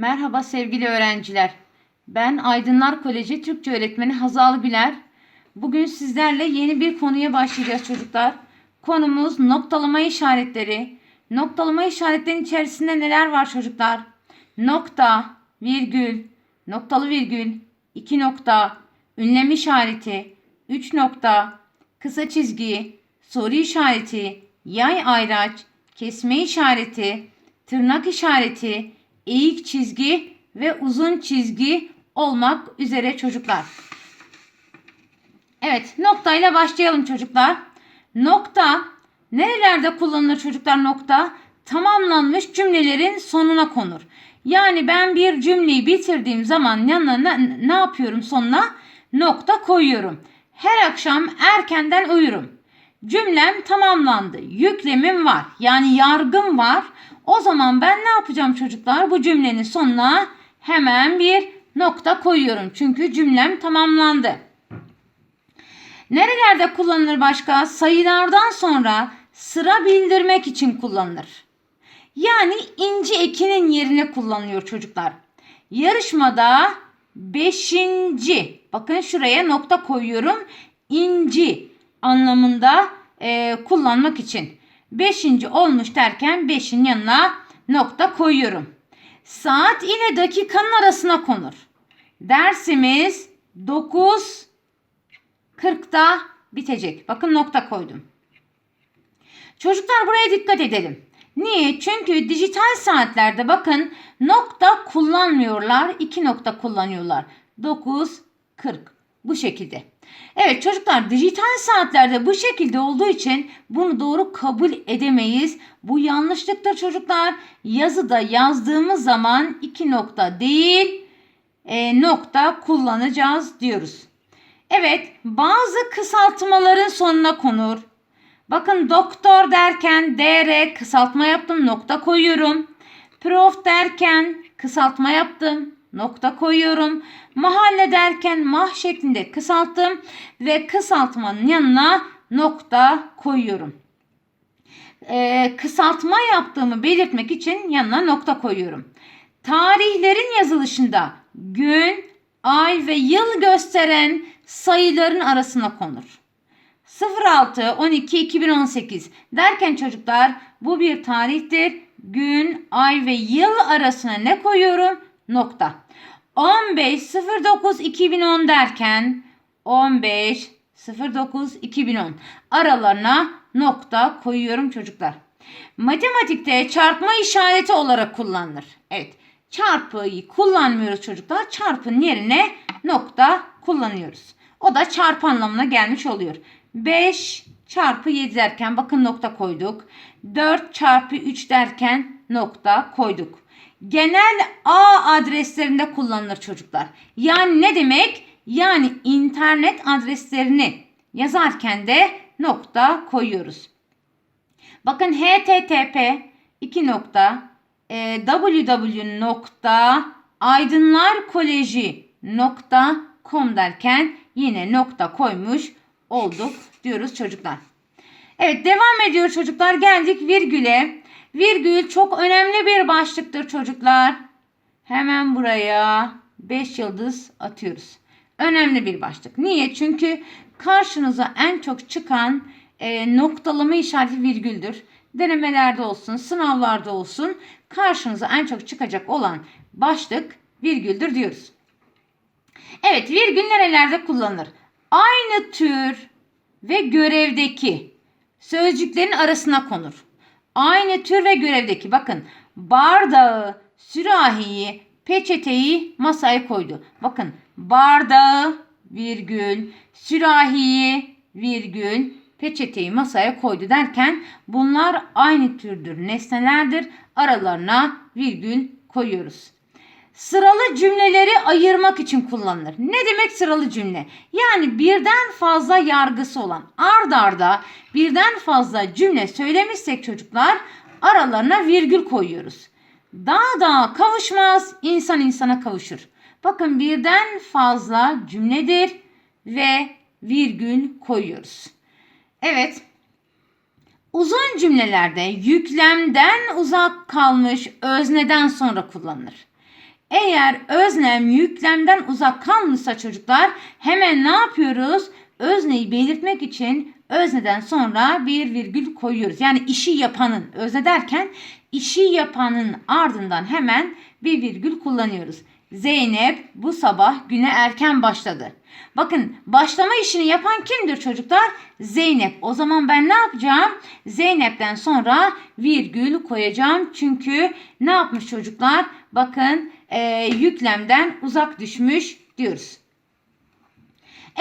Merhaba sevgili öğrenciler. Ben Aydınlar Koleji Türkçe öğretmeni Hazal Güler. Bugün sizlerle yeni bir konuya başlayacağız çocuklar. Konumuz noktalama işaretleri. Noktalama işaretlerinin içerisinde neler var çocuklar? Nokta, virgül, noktalı virgül, iki nokta, ünlem işareti, üç nokta, kısa çizgi, soru işareti, yay ayraç, kesme işareti, tırnak işareti, eğik çizgi ve uzun çizgi olmak üzere çocuklar. Evet noktayla başlayalım çocuklar. Nokta nerelerde kullanılır çocuklar nokta? Tamamlanmış cümlelerin sonuna konur. Yani ben bir cümleyi bitirdiğim zaman yanına ne, ne yapıyorum sonuna? Nokta koyuyorum. Her akşam erkenden uyurum. Cümlem tamamlandı. Yüklemim var. Yani yargım var. O zaman ben ne yapacağım çocuklar? Bu cümlenin sonuna hemen bir nokta koyuyorum. Çünkü cümlem tamamlandı. Nerelerde kullanılır başka? Sayılardan sonra sıra bildirmek için kullanılır. Yani inci ekinin yerine kullanılıyor çocuklar. Yarışmada beşinci, bakın şuraya nokta koyuyorum. İnci anlamında e, kullanmak için. Beşinci olmuş derken beşin yanına nokta koyuyorum. Saat ile dakikanın arasına konur. Dersimiz 9 40'da bitecek. Bakın nokta koydum. Çocuklar buraya dikkat edelim. Niye? Çünkü dijital saatlerde bakın nokta kullanmıyorlar. iki nokta kullanıyorlar. 9, 40. Bu şekilde. Evet çocuklar dijital saatlerde bu şekilde olduğu için bunu doğru kabul edemeyiz. Bu yanlışlıktır çocuklar. Yazıda yazdığımız zaman iki nokta değil e, nokta kullanacağız diyoruz. Evet bazı kısaltmaların sonuna konur. Bakın doktor derken dr kısaltma yaptım nokta koyuyorum. Prof derken kısaltma yaptım nokta koyuyorum. Mahalle derken mah şeklinde kısalttım ve kısaltmanın yanına nokta koyuyorum. Ee, kısaltma yaptığımı belirtmek için yanına nokta koyuyorum. Tarihlerin yazılışında gün, ay ve yıl gösteren sayıların arasına konur. 06 12 2018 derken çocuklar bu bir tarihtir. Gün, ay ve yıl arasına ne koyuyorum? Nokta. 15 09 2010 derken 15 09 2010 aralarına nokta koyuyorum çocuklar. Matematikte çarpma işareti olarak kullanılır. Evet çarpıyı kullanmıyoruz çocuklar. Çarpın yerine nokta kullanıyoruz. O da çarpı anlamına gelmiş oluyor. 5 çarpı 7 derken bakın nokta koyduk. 4 çarpı 3 derken nokta koyduk. Genel ağ adreslerinde kullanılır çocuklar. Yani ne demek? Yani internet adreslerini yazarken de nokta koyuyoruz. Bakın http 2 nokta e, www.aydınlarkoleji.com derken yine nokta koymuş olduk diyoruz çocuklar. Evet devam ediyor çocuklar. Geldik virgüle. Virgül çok önemli bir başlıktır çocuklar. Hemen buraya 5 yıldız atıyoruz. Önemli bir başlık. Niye? Çünkü karşınıza en çok çıkan e, noktalama işareti virgüldür. Denemelerde olsun, sınavlarda olsun karşınıza en çok çıkacak olan başlık virgüldür diyoruz. Evet virgül nerelerde kullanılır? Aynı tür ve görevdeki sözcüklerin arasına konur. Aynı tür ve görevdeki bakın bardağı, sürahiyi, peçeteyi masaya koydu. Bakın bardağı virgül, sürahiyi virgül, peçeteyi masaya koydu derken bunlar aynı türdür, nesnelerdir. Aralarına virgül koyuyoruz. Sıralı cümleleri ayırmak için kullanılır. Ne demek sıralı cümle? Yani birden fazla yargısı olan ard arda birden fazla cümle söylemişsek çocuklar aralarına virgül koyuyoruz. Dağ dağa kavuşmaz, insan insana kavuşur. Bakın birden fazla cümledir ve virgül koyuyoruz. Evet. Uzun cümlelerde yüklemden uzak kalmış özneden sonra kullanılır. Eğer öznem yüklemden uzak kalmışsa çocuklar hemen ne yapıyoruz? Özneyi belirtmek için özneden sonra bir virgül koyuyoruz. Yani işi yapanın özne derken işi yapanın ardından hemen bir virgül kullanıyoruz. Zeynep bu sabah güne erken başladı. Bakın başlama işini yapan kimdir çocuklar? Zeynep. O zaman ben ne yapacağım? Zeynep'ten sonra virgül koyacağım. Çünkü ne yapmış çocuklar? Bakın e, yüklemden uzak düşmüş diyoruz.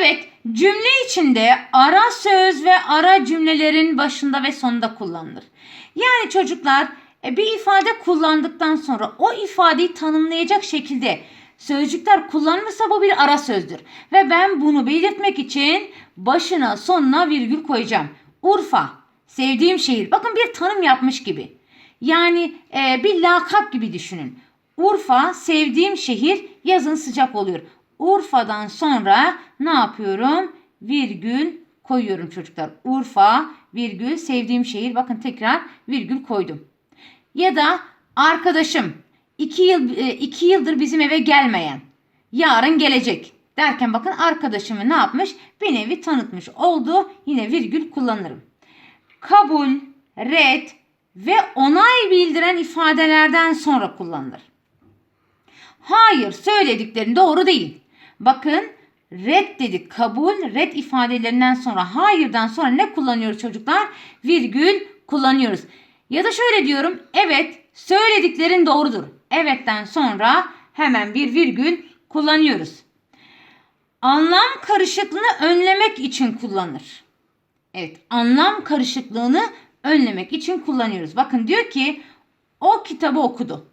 Evet, cümle içinde ara söz ve ara cümlelerin başında ve sonunda kullanılır. Yani çocuklar e, bir ifade kullandıktan sonra o ifadeyi tanımlayacak şekilde sözcükler kullanılırsa bu bir ara sözdür. Ve ben bunu belirtmek için başına sonuna virgül koyacağım. Urfa, sevdiğim şehir. Bakın bir tanım yapmış gibi. Yani e, bir lakap gibi düşünün. Urfa sevdiğim şehir yazın sıcak oluyor. Urfa'dan sonra ne yapıyorum? Virgül koyuyorum çocuklar. Urfa virgül sevdiğim şehir. Bakın tekrar virgül koydum. Ya da arkadaşım iki, yıl, e, iki yıldır bizim eve gelmeyen yarın gelecek derken bakın arkadaşımı ne yapmış? Bir nevi tanıtmış oldu. Yine virgül kullanırım. Kabul, red ve onay bildiren ifadelerden sonra kullanılır. Hayır söylediklerin doğru değil. Bakın red dedik kabul red ifadelerinden sonra hayırdan sonra ne kullanıyoruz çocuklar? Virgül kullanıyoruz. Ya da şöyle diyorum evet söylediklerin doğrudur. Evetten sonra hemen bir virgül kullanıyoruz. Anlam karışıklığını önlemek için kullanır. Evet anlam karışıklığını önlemek için kullanıyoruz. Bakın diyor ki o kitabı okudu.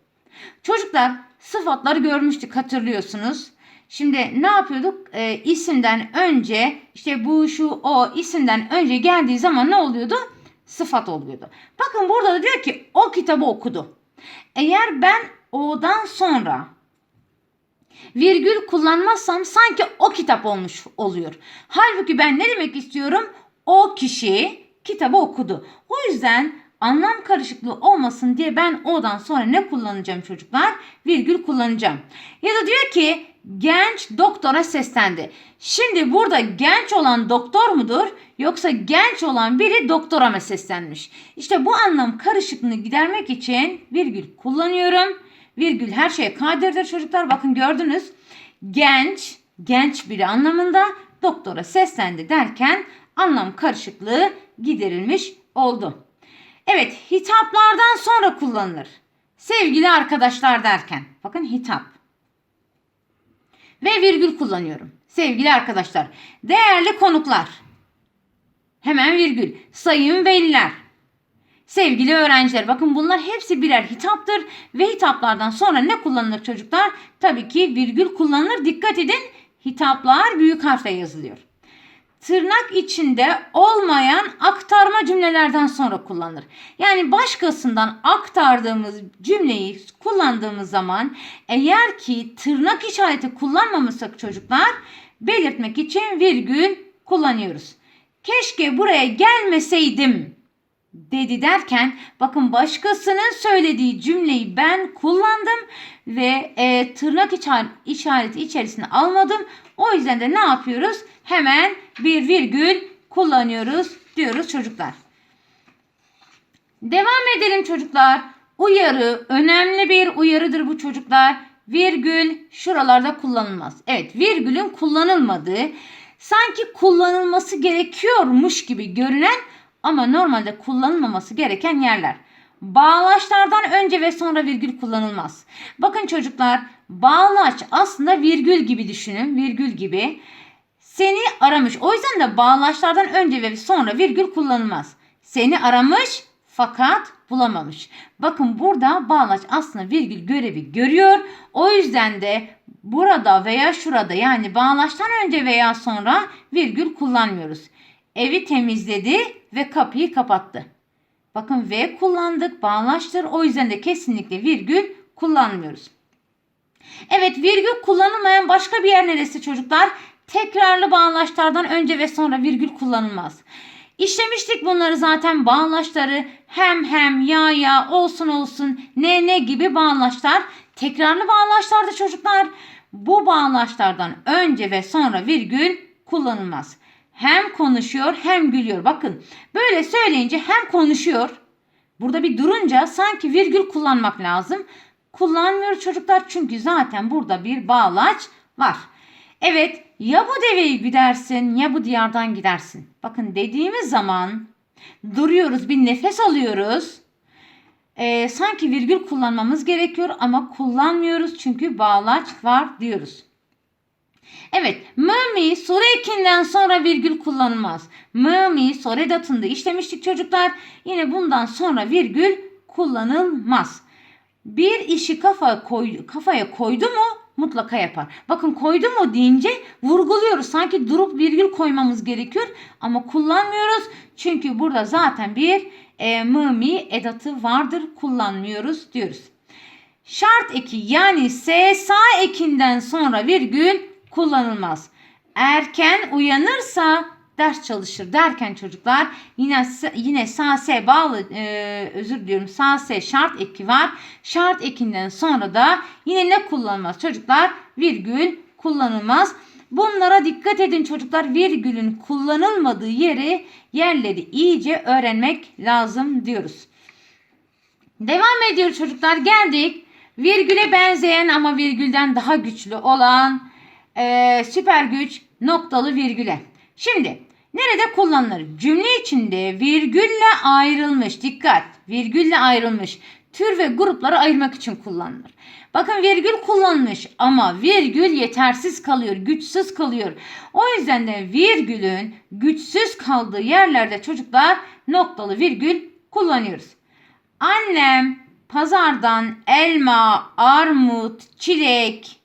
Çocuklar sıfatları görmüştük hatırlıyorsunuz. Şimdi ne yapıyorduk? E, isimden önce işte bu şu o isimden önce geldiği zaman ne oluyordu? Sıfat oluyordu. Bakın burada da diyor ki o kitabı okudu. Eğer ben o'dan sonra virgül kullanmazsam sanki o kitap olmuş oluyor. Halbuki ben ne demek istiyorum? O kişi kitabı okudu. O yüzden anlam karışıklığı olmasın diye ben o'dan sonra ne kullanacağım çocuklar? Virgül kullanacağım. Ya da diyor ki genç doktora seslendi. Şimdi burada genç olan doktor mudur yoksa genç olan biri doktora mı seslenmiş? İşte bu anlam karışıklığını gidermek için virgül kullanıyorum. Virgül her şeye kadirdir çocuklar. Bakın gördünüz. Genç, genç biri anlamında doktora seslendi derken anlam karışıklığı giderilmiş oldu. Evet, hitaplardan sonra kullanılır. Sevgili arkadaşlar derken. Bakın hitap. Ve virgül kullanıyorum. Sevgili arkadaşlar, değerli konuklar. Hemen virgül. Sayın veliler. Sevgili öğrenciler bakın bunlar hepsi birer hitaptır ve hitaplardan sonra ne kullanılır çocuklar? Tabii ki virgül kullanılır. Dikkat edin hitaplar büyük harfle yazılıyor. Tırnak içinde olmayan aktarma cümlelerden sonra kullanılır. Yani başkasından aktardığımız cümleyi kullandığımız zaman eğer ki tırnak işareti kullanmamışsak çocuklar belirtmek için virgül kullanıyoruz. Keşke buraya gelmeseydim dedi derken bakın başkasının söylediği cümleyi ben kullandım ve e, tırnak işareti içerisine almadım. O yüzden de ne yapıyoruz? Hemen bir virgül kullanıyoruz diyoruz çocuklar. Devam edelim çocuklar. Uyarı önemli bir uyarıdır bu çocuklar. Virgül şuralarda kullanılmaz. Evet virgülün kullanılmadığı sanki kullanılması gerekiyormuş gibi görünen ama normalde kullanılmaması gereken yerler. Bağlaçlardan önce ve sonra virgül kullanılmaz. Bakın çocuklar bağlaç aslında virgül gibi düşünün. Virgül gibi. Seni aramış. O yüzden de bağlaçlardan önce ve sonra virgül kullanılmaz. Seni aramış fakat bulamamış. Bakın burada bağlaç aslında virgül görevi görüyor. O yüzden de burada veya şurada yani bağlaçtan önce veya sonra virgül kullanmıyoruz. Evi temizledi ve kapıyı kapattı. Bakın V kullandık bağlaçtır. O yüzden de kesinlikle virgül kullanmıyoruz. Evet virgül kullanılmayan başka bir yer neresi çocuklar? Tekrarlı bağlaçlardan önce ve sonra virgül kullanılmaz. İşlemiştik bunları zaten bağlaçları hem hem ya ya olsun olsun ne ne gibi bağlaçlar tekrarlı bağlaçlardır çocuklar. Bu bağlaçlardan önce ve sonra virgül kullanılmaz. Hem konuşuyor hem gülüyor. Bakın böyle söyleyince hem konuşuyor. Burada bir durunca sanki virgül kullanmak lazım. Kullanmıyor çocuklar çünkü zaten burada bir bağlaç var. Evet ya bu deveyi güdersin ya bu diyardan gidersin. Bakın dediğimiz zaman duruyoruz bir nefes alıyoruz. Ee, sanki virgül kullanmamız gerekiyor ama kullanmıyoruz çünkü bağlaç var diyoruz. Evet, mı soru ekinden sonra virgül kullanılmaz. Mı mi soru edatında işlemiştik çocuklar. Yine bundan sonra virgül kullanılmaz. Bir işi kafa koy, kafaya koydu mu mutlaka yapar. Bakın koydu mu deyince vurguluyoruz. Sanki durup virgül koymamız gerekiyor ama kullanmıyoruz. Çünkü burada zaten bir e, mı edatı vardır kullanmıyoruz diyoruz. Şart eki yani S sağ ekinden sonra virgül kullanılmaz. Erken uyanırsa ders çalışır derken çocuklar yine yine sağ S bağlı e, özür diliyorum sağ S şart eki var. Şart ekinden sonra da yine ne kullanılmaz çocuklar? Virgül kullanılmaz. Bunlara dikkat edin çocuklar. Virgülün kullanılmadığı yeri yerleri iyice öğrenmek lazım diyoruz. Devam ediyoruz çocuklar. Geldik. Virgüle benzeyen ama virgülden daha güçlü olan e, süper güç noktalı virgüle. Şimdi nerede kullanılır? Cümle içinde virgülle ayrılmış. Dikkat. Virgülle ayrılmış. Tür ve grupları ayırmak için kullanılır. Bakın virgül kullanılmış ama virgül yetersiz kalıyor, güçsüz kalıyor. O yüzden de virgülün güçsüz kaldığı yerlerde çocuklar noktalı virgül kullanıyoruz. Annem pazardan elma, armut, çilek,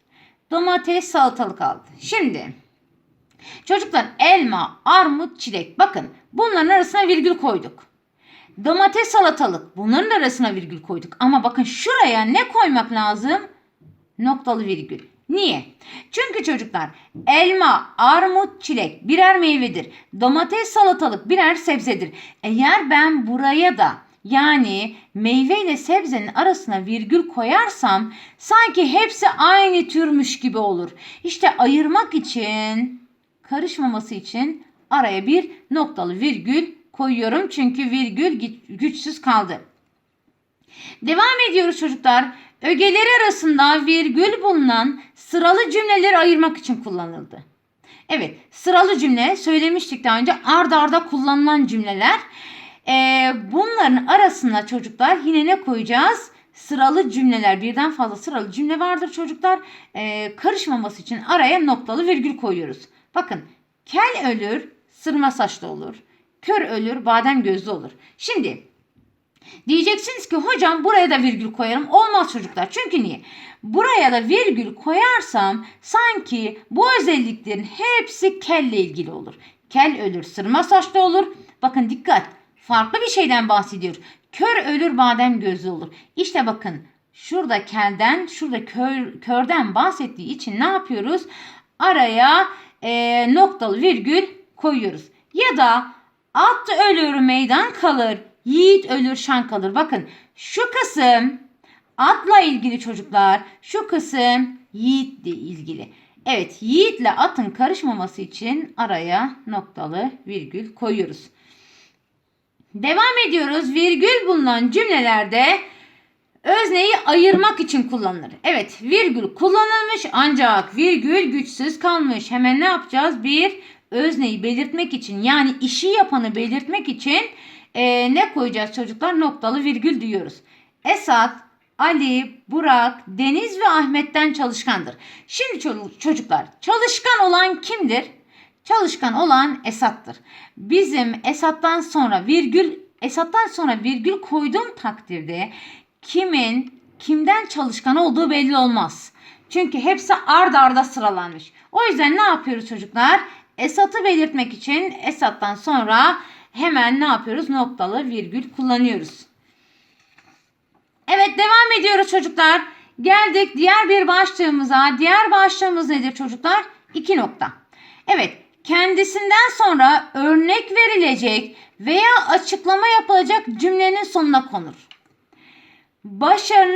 domates, salatalık aldı. Şimdi çocuklar elma, armut, çilek bakın bunların arasına virgül koyduk. Domates, salatalık bunların arasına virgül koyduk. Ama bakın şuraya ne koymak lazım? Noktalı virgül. Niye? Çünkü çocuklar elma, armut, çilek birer meyvedir. Domates, salatalık birer sebzedir. Eğer ben buraya da yani meyve ile sebzenin arasına virgül koyarsam sanki hepsi aynı türmüş gibi olur. İşte ayırmak için, karışmaması için araya bir noktalı virgül koyuyorum. Çünkü virgül güçsüz kaldı. Devam ediyoruz çocuklar. Ögeleri arasında virgül bulunan sıralı cümleleri ayırmak için kullanıldı. Evet sıralı cümle söylemiştik daha önce ard arda kullanılan cümleler. Ee, bunların arasına çocuklar yine ne koyacağız? Sıralı cümleler birden fazla sıralı cümle vardır çocuklar. Ee, karışmaması için araya noktalı virgül koyuyoruz. Bakın kel ölür sırma saçlı olur. Kör ölür badem gözlü olur. Şimdi diyeceksiniz ki hocam buraya da virgül koyarım. Olmaz çocuklar. Çünkü niye? Buraya da virgül koyarsam sanki bu özelliklerin hepsi kelle ilgili olur. Kel ölür sırma saçlı olur. Bakın dikkat farklı bir şeyden bahsediyor. Kör ölür badem gözlü olur. İşte bakın şurada kelden şurada kör, körden bahsettiği için ne yapıyoruz? Araya e, noktalı virgül koyuyoruz. Ya da at ölür meydan kalır. Yiğit ölür şan kalır. Bakın şu kısım atla ilgili çocuklar. Şu kısım yiğitle ilgili. Evet yiğitle atın karışmaması için araya noktalı virgül koyuyoruz. Devam ediyoruz. Virgül bulunan cümlelerde özneyi ayırmak için kullanılır. Evet virgül kullanılmış ancak virgül güçsüz kalmış. Hemen ne yapacağız? Bir özneyi belirtmek için yani işi yapanı belirtmek için e, ne koyacağız çocuklar? Noktalı virgül diyoruz. Esat, Ali, Burak, Deniz ve Ahmet'ten çalışkandır. Şimdi çocuklar çalışkan olan kimdir? Çalışkan olan Esat'tır. Bizim Esat'tan sonra virgül Esat'tan sonra virgül koyduğum takdirde kimin kimden çalışkan olduğu belli olmaz. Çünkü hepsi ard arda sıralanmış. O yüzden ne yapıyoruz çocuklar? Esat'ı belirtmek için Esat'tan sonra hemen ne yapıyoruz? Noktalı virgül kullanıyoruz. Evet devam ediyoruz çocuklar. Geldik diğer bir başlığımıza. Diğer başlığımız nedir çocuklar? İki nokta. Evet kendisinden sonra örnek verilecek veya açıklama yapılacak cümlenin sonuna konur. Başarının